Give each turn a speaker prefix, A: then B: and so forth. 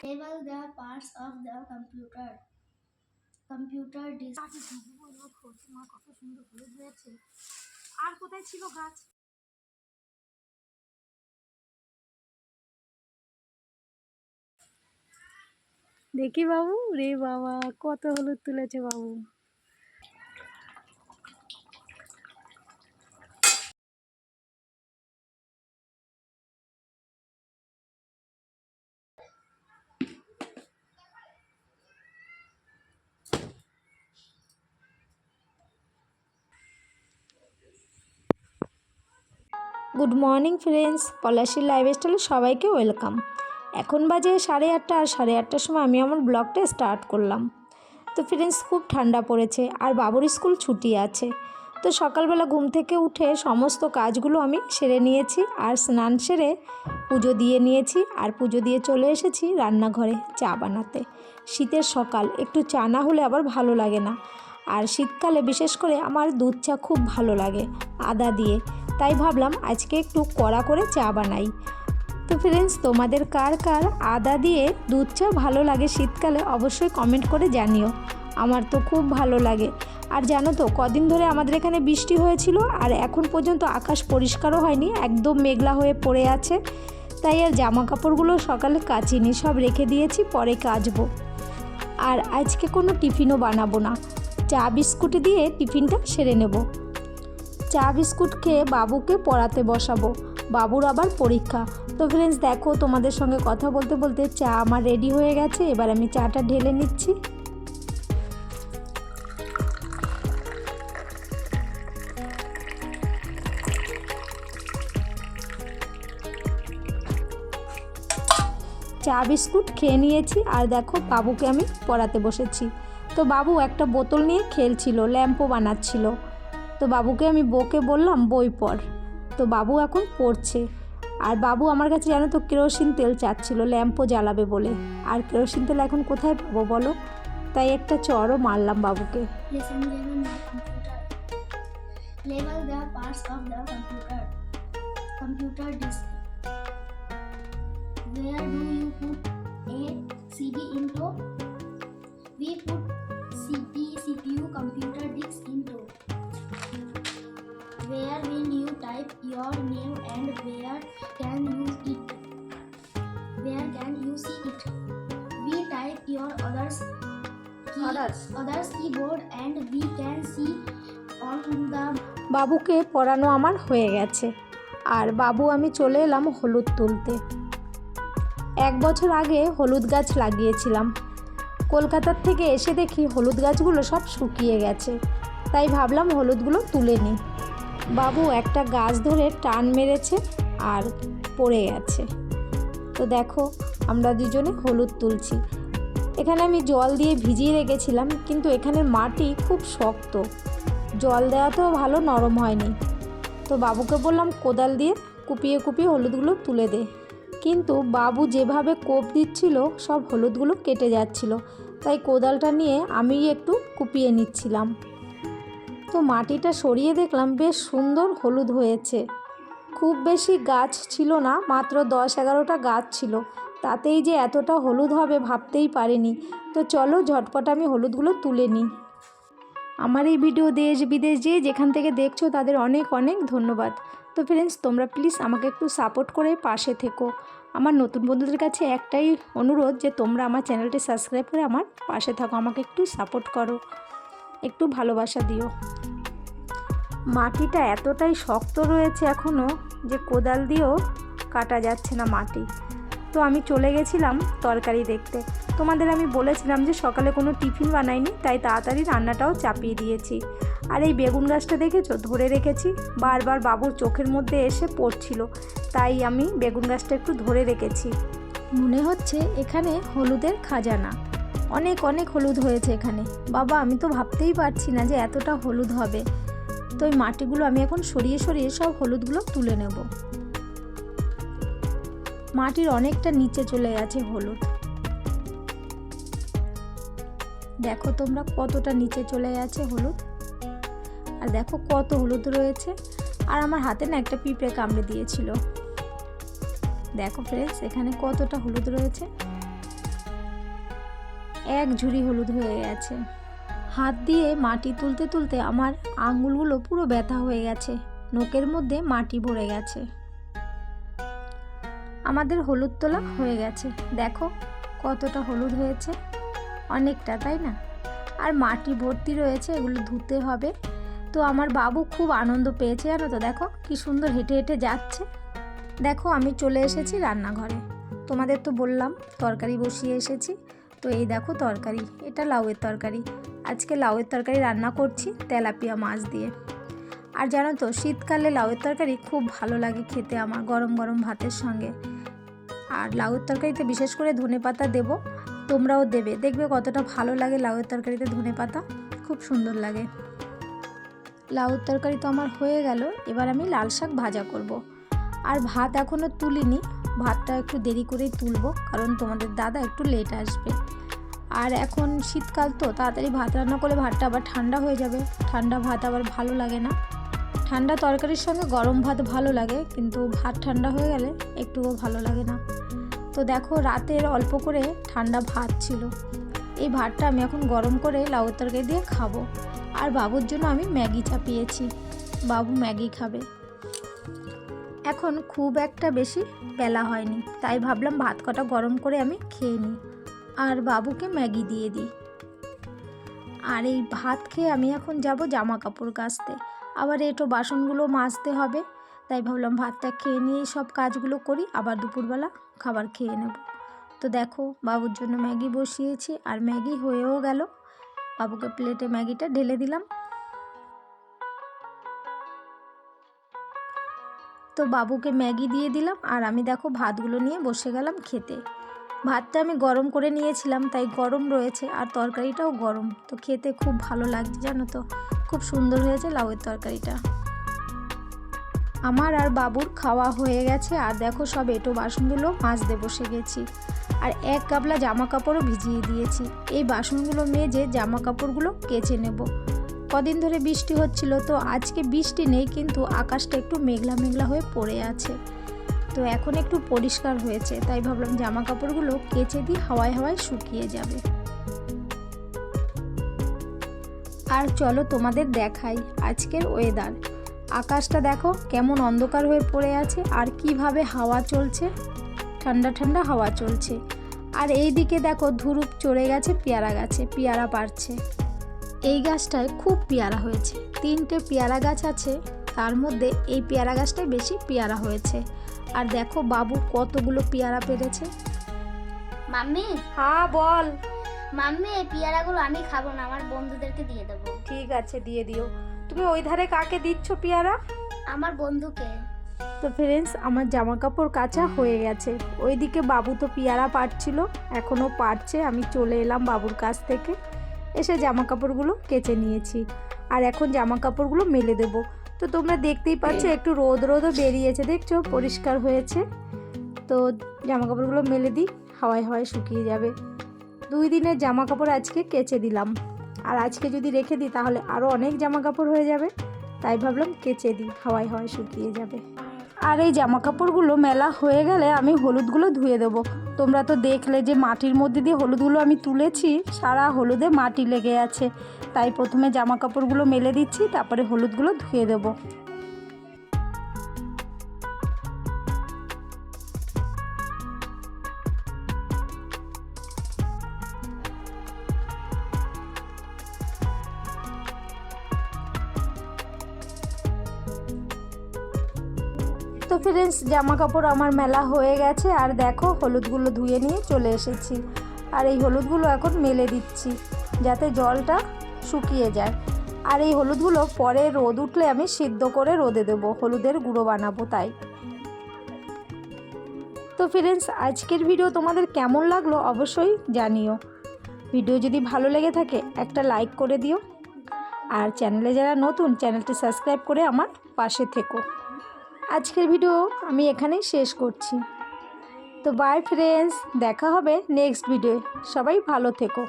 A: Label the parts of the computer. Computer
B: হয়েছে আর কোথায় ছিল গাছ? দেখি বাবু রে বাবা কত হলুদ তুলেছে বাবু। গুড মর্নিং ফ্রেন্ডস, পলাশির লাইফস্টাইলে সবাইকে ওয়েলকাম। এখন বাজে সাড়ে আটটা আর সাড়ে আটটার সময় আমি আমার ব্লগটা স্টার্ট করলাম। তো ফ্রেন্ডস, খুব ঠান্ডা পড়েছে আর বাবুর স্কুল ছুটি আছে। তো সকালবেলা ঘুম থেকে উঠে সমস্ত কাজগুলো আমি সেরে নিয়েছি আর স্নান সেরে পুজো দিয়ে নিয়েছি আর পুজো দিয়ে চলে এসেছি রান্নাঘরে চা বানাতে। শীতের সকাল, একটু চা না হলে আবার ভালো লাগে না। আর শীতকালে বিশেষ করে আমার দুধ চা খুব ভালো লাগে, আদা দিয়ে। তাই ভাবলাম আজকে একটু কড়া করে চা বানাই। তো ফ্রেন্ডস তোমাদের কার কার আদা দিয়ে দুধ চা ভালো লাগে শীতকালে অবশ্যই কমেন্ট করে জানিও। আমার তো খুব ভালো লাগে। আর জানো তো, কদিন ধরে আমাদের এখানে বৃষ্টি হয়েছিল আর এখন পর্যন্ত আকাশ পরিষ্কারও হয়নি, একদম মেঘলা হয়ে পড়ে আছে। তাই আর জামা কাপড়গুলো সকালে কাচিনি, সব রেখে দিয়েছি, পরে কাচবো। আর আজকে কোনো টিফিনও বানাবো না। চা বিস্কুট দিয়ে টিফিনটা সেরে নেব। চা বিস্কুট খেয়ে বাবুকে পড়াতে বসাবো। বাবুর আবার পরীক্ষা। তো ফ্রেন্ডস দেখো তোমাদের সঙ্গে কথা বলতে বলতে চা আমার রেডি হয়ে গেছে। এবার আমি চাটা ঢেলে নিচ্ছি। চা বিস্কুট খেয়ে নিয়েছি আর দেখো বাবুকে আমি পড়াতে বসেছি। তো বাবু একটা বোতল নিয়ে খেলছিল, ল্যাম্পও বানাচ্ছিল। তো বাবুকে আমি বউকে বললাম, বই পড়। তো বাবু এখন পড়ছে। আর বাবু আমার কাছে জানো তো কেরোসিন তেল চাচ্ছিলো, ল্যাম্পও জ্বালাবে বলে। আর কেরোসিন তেল এখন কোথায় পাবো বলো? তাই একটা চরও মারলাম বাবুকে।
A: Where will you type your name and where can you it? Where can you see it? We type your others key,
B: Others.
A: others keyboard and we can see on the
B: বাবুকে পড়ানো আমার হয়ে গেছে আর বাবু আমি চলে এলাম হলুদ তুলতে এক বছর আগে হলুদ গাছ লাগিয়েছিলাম কলকাতার থেকে এসে দেখি হলুদ গাছগুলো সব শুকিয়ে গেছে তাই ভাবলাম হলুদগুলো তুলে নিই বাবু একটা গাছ ধরে টান মেরেছে আর পড়ে গেছে তো দেখো, আমরা দুজনে হলুদ তুলছি। এখানে আমি জল দিয়ে ভিজিয়ে রেখেছিলাম, কিন্তু এখানের মাটি খুব শক্ত। জল দেওয়াতেও ভালো নরম হয়নি। তো বাবুকে বললাম, কোদাল দিয়ে কুপিয়ে কুপিয়ে হলুদগুলো তুলে দে। কিন্তু বাবু যেভাবে কোপ দিচ্ছিল, সব হলুদগুলো কেটে যাচ্ছিল। তাই কোদালটা নিয়ে আমি একটু কুপিয়ে নিচ্ছিলাম। তো মাটিটা সরিয়ে দেখলাম বেশ সুন্দর হলুদ হয়েছে। খুব বেশি গাছ ছিল না, মাত্র দশ এগারোটা গাছ ছিল। তাতেই যে এতটা হলুদ হবে ভাবতেই পারিনি। তো চলো ঝটপট আমি হলুদগুলো তুলে নিই। আমার এই ভিডিও দেশ বিদেশ যে যেখান থেকে দেখছ তাদের অনেক অনেক ধন্যবাদ। তো ফ্রেন্ডস তোমরা প্লিজ আমাকে একটু সাপোর্ট করে পাশে থেকো। আমার নতুন বন্ধুদের কাছে একটাই অনুরোধ যে তোমরা আমার চ্যানেলটি সাবস্ক্রাইব করে আমার পাশে থাকো, আমাকে একটু সাপোর্ট করো। একটু ভালোবাসা দিও। মাটিটা এতটাই শক্ত রয়েছে এখনও যে কোদাল দিয়েও কাটা যাচ্ছে না মাটি। তো আমি চলে গেছিলাম তরকারি দেখতে। তোমাদের আমি বলেছিলাম যে সকালে কোনো টিফিন বানাইনি, তাই তাড়াতাড়ি রান্নাটাও চাপিয়ে দিয়েছি। আর এই বেগুন গাছটা দেখেছ? ধরে রেখেছি। বারবার বাবুর চোখের মধ্যে এসে পড়ছিল, তাই আমি বেগুন গাছটা একটু ধরে রেখেছি। মনে হচ্ছে এখানে হলুদের খাজানা। অনেক অনেক হলুদ হয়েছে এখানে। বাবা, আমি তো ভাবতেই পারছি না যে এতটা হলুদ হবে। তো ওই মাটিগুলো আমি এখন সরিয়ে সরিয়ে সব হলুদগুলো তুলে নেব। মাটির অনেকটা নিচে চলে গেছে হলুদ। দেখো তোমরা কতটা নিচে চলে গেছে হলুদ। আর দেখো কত হলুদ রয়েছে। আর আমার হাতে না একটা পিঁপড়ে কামড়ে দিয়েছিল। দেখো ফ্রেন্ডস এখানে কতটা হলুদ রয়েছে। এক ঝুড়ি হলুদ হয়ে গেছে। হাত দিয়ে মাটি তুলতে তুলতে আমার আঙুলগুলো পুরো ব্যথা হয়ে গেছে। নোকের মধ্যে মাটি ভরে গেছে। আমাদের হলুদ তোলা হয়ে গেছে। দেখো কতটা হলুদ হয়েছে। অনেকটা, তাই না? আর মাটি ভর্তি রয়েছে, এগুলো ধুতে হবে। তো আমার বাবু খুব আনন্দ পেয়েছে, জানো তো? দেখো কি সুন্দর হেঁটে হেঁটে যাচ্ছে। দেখো আমি চলে এসেছি রান্নাঘরে। তোমাদের তো বললাম, তরকারি বসিয়ে এসেছি। তো এই দেখো তরকারি, এটা লাউয়ের তরকারি। আজকে লাউয়ের তরকারি রান্না করছি তেলাপিয়া মাছ দিয়ে। আর জানো তো, শীতকালে লাউয়ের তরকারি খুব ভালো লাগে খেতে আমার গরম গরম ভাতের সঙ্গে। আর লাউয়ের তরকারিতে বিশেষ করে ধনে পাতা দেবো, তোমরাও দেবে। দেখবে কতটা ভালো লাগে লাউয়ের তরকারিতে ধনে পাতা, খুব সুন্দর লাগে। লাউয়ের তরকারি তো আমার হয়ে গেল, এবার আমি লাল শাক ভাজা করব। আর ভাত এখনও তুলিনি ভাতটা একটু দেরি করেই তুলবো, কারণ তোমাদের দাদা একটু লেট আসবে। আর এখন শীতকাল তো, তাড়াতাড়ি ভাত রান্না করলে ভাতটা আবার ঠান্ডা হয়ে যাবে। ঠান্ডা ভাত আবার ভালো লাগে না। ঠান্ডা তরকারির সঙ্গে গরম ভাত ভালো লাগে, কিন্তু ভাত ঠান্ডা হয়ে গেলে একটুও ভালো লাগে না। তো দেখো, রাতের অল্প করে ঠান্ডা ভাত ছিল। এই ভাতটা আমি এখন গরম করে লাউয়ের তরকারি দিয়ে খাব। আর বাবুর জন্য আমি ম্যাগি চাপিয়েছি। বাবু ম্যাগি খাবে। এখন খুব একটা বেশি বেলা হয়নি। তাই ভাবলাম ভাত কটা গরম করে আমি খেয়ে নিই। আর বাবুকে ম্যাগি দিয়ে দিই। আর এই ভাত খেয়ে আমি এখন যাব জামা কাপড় কাচতে। আবার এটো বাসনগুলো মাজতে হবে। তাই ভাবলাম ভাতটা খেয়ে নিয়েই সব কাজগুলো করি, আবার দুপুরবেলা খাবার খেয়ে নেব। তো দেখো, বাবুর জন্য ম্যাগি বসিয়েছি, আর ম্যাগি হয়েও গেল। বাবুকে প্লেটে ম্যাগিটা ঢেলে দিলাম। তো বাবুকে ম্যাগি দিয়ে দিলাম আর আমি দেখো ভাতগুলো নিয়ে বসে গেলাম খেতে। ভাতটা আমি গরম করে নিয়েছিলাম, তাই গরম রয়েছে আর তরকারিটাও গরম। তো খেতে খুব ভালো লাগছে, জানো তো? খুব সুন্দর হয়েছে লাউয়ের তরকারিটা। আমার আর বাবুর খাওয়া হয়ে গেছে আর দেখো সব এটো বাসনগুলো মাজতে বসে গেছি। আর এক গাবলা জামা কাপড়ও ভিজিয়ে দিয়েছি। এই বাসনগুলো মেজে জামা কাপড়গুলো কেচে নেব। কদিন ধরে বৃষ্টি হচ্ছিল, তো আজকে বৃষ্টি নেই, কিন্তু আকাশটা একটু মেঘলা মেঘলা হয়ে পড়ে আছে। তো এখন একটু পরিষ্কার হয়েছে, তাই ভাবলাম জামা কাপড়গুলো কেচে দিয়ে হাওয়ায় হাওয়ায় শুকিয়ে যাবে। আর চলো তোমাদের দেখাই আজকের ওয়েদার আকাশটা দেখো কেমন অন্ধকার হয়ে পড়ে আছে, আর কীভাবে হাওয়া চলছে। ঠান্ডা ঠান্ডা হাওয়া চলছে। আর এই দিকে দেখো ধুরুপ চড়ে গেছে, পেয়ারা গাছে, পেয়ারা পারছে এই গাছটায় খুব পেয়ারা হয়েছে। তিনটে পেয়ারা গাছ আছে তার মধ্যে এই পেয়ারা গাছটাই বেশি পেয়ারা হয়েছে। আর দেখো বাবু কতগুলো পেয়ারা পেরেছে।
A: মাম্মি?
B: হ্যাঁ বল।
A: মাম্মি এই পেয়ারাগুলো আমি খাব না আমার বন্ধুদেরকে দিয়ে দেবো।
B: ঠিক আছে দিয়ে দিও। তুমি ওই ধারে কাকে দিচ্ছ পেয়ারা?
A: আমার বন্ধুকে।
B: তো ফ্রেন্ডস আমার জামা কাপড় কাচা হয়ে গেছে। ওইদিকে বাবু তো পেয়ারা পাড়ছিল এখনও পারছে আমি চলে এলাম বাবুর কাছ থেকে। এসে জামা কাপড়গুলো কেচে নিয়েছি। আর এখন জামা কাপড়গুলো মেলে দেব। তো তোমরা দেখতেই পাচ্ছ একটু রোদ রোদও বেরিয়েছে দেখছ? পরিষ্কার হয়েছে। তো জামা কাপড়গুলো মেলে দিই হাওয়ায় হাওয়ায় শুকিয়ে যাবে। দুই দিনের জামা কাপড় আজকে কেচে দিলাম। আর আজকে যদি রেখে দিই তাহলে আরও অনেক জামা কাপড় হয়ে যাবে। তাই ভাবলাম কেচে দিই হাওয়ায় হাওয়ায় শুকিয়ে যাবে। আর এই জামা কাপড়গুলো মেলা হয়ে গেলে আমি হলুদগুলো ধুয়ে দেবো। তোমরা তো দেখলে যে মাটির মধ্যে দিয়ে হলুদগুলো আমি তুলেছি, সারা হলুদে মাটি লেগে আছে। তাই প্রথমে জামা কাপড়গুলো মেলে দিচ্ছি, তারপরে হলুদগুলো ধুয়ে দেবো। ফ্রেন্ডস জামা কাপড় আমার মেলা হয়ে গেছে, আর দেখো হলুদগুলো ধুয়ে নিয়ে চলে এসেছি। আর এই হলুদগুলো এখন মেলে দিচ্ছি, যাতে জলটা শুকিয়ে যায়। আর এই হলুদগুলো পরে রোদ উঠলে আমি সিদ্ধ করে রোদে দেবো, হলুদের গুঁড়ো বানাবো তাই। তো ফ্রেন্ডস আজকের ভিডিও তোমাদের কেমন লাগল অবশ্যই জানিও। ভিডিও যদি ভালো লেগে থাকে, একটা লাইক করে দিও। আর চ্যানেলে যারা নতুন চ্যানেলটি সাবস্ক্রাইব করে আমার পাশে থেকো। আজকের ভিডিও আমি এখানেই শেষ করছি। তো বাই ফ্রেন্ডস দেখা হবে নেক্সট ভিডিও সবাই ভালো থেকো।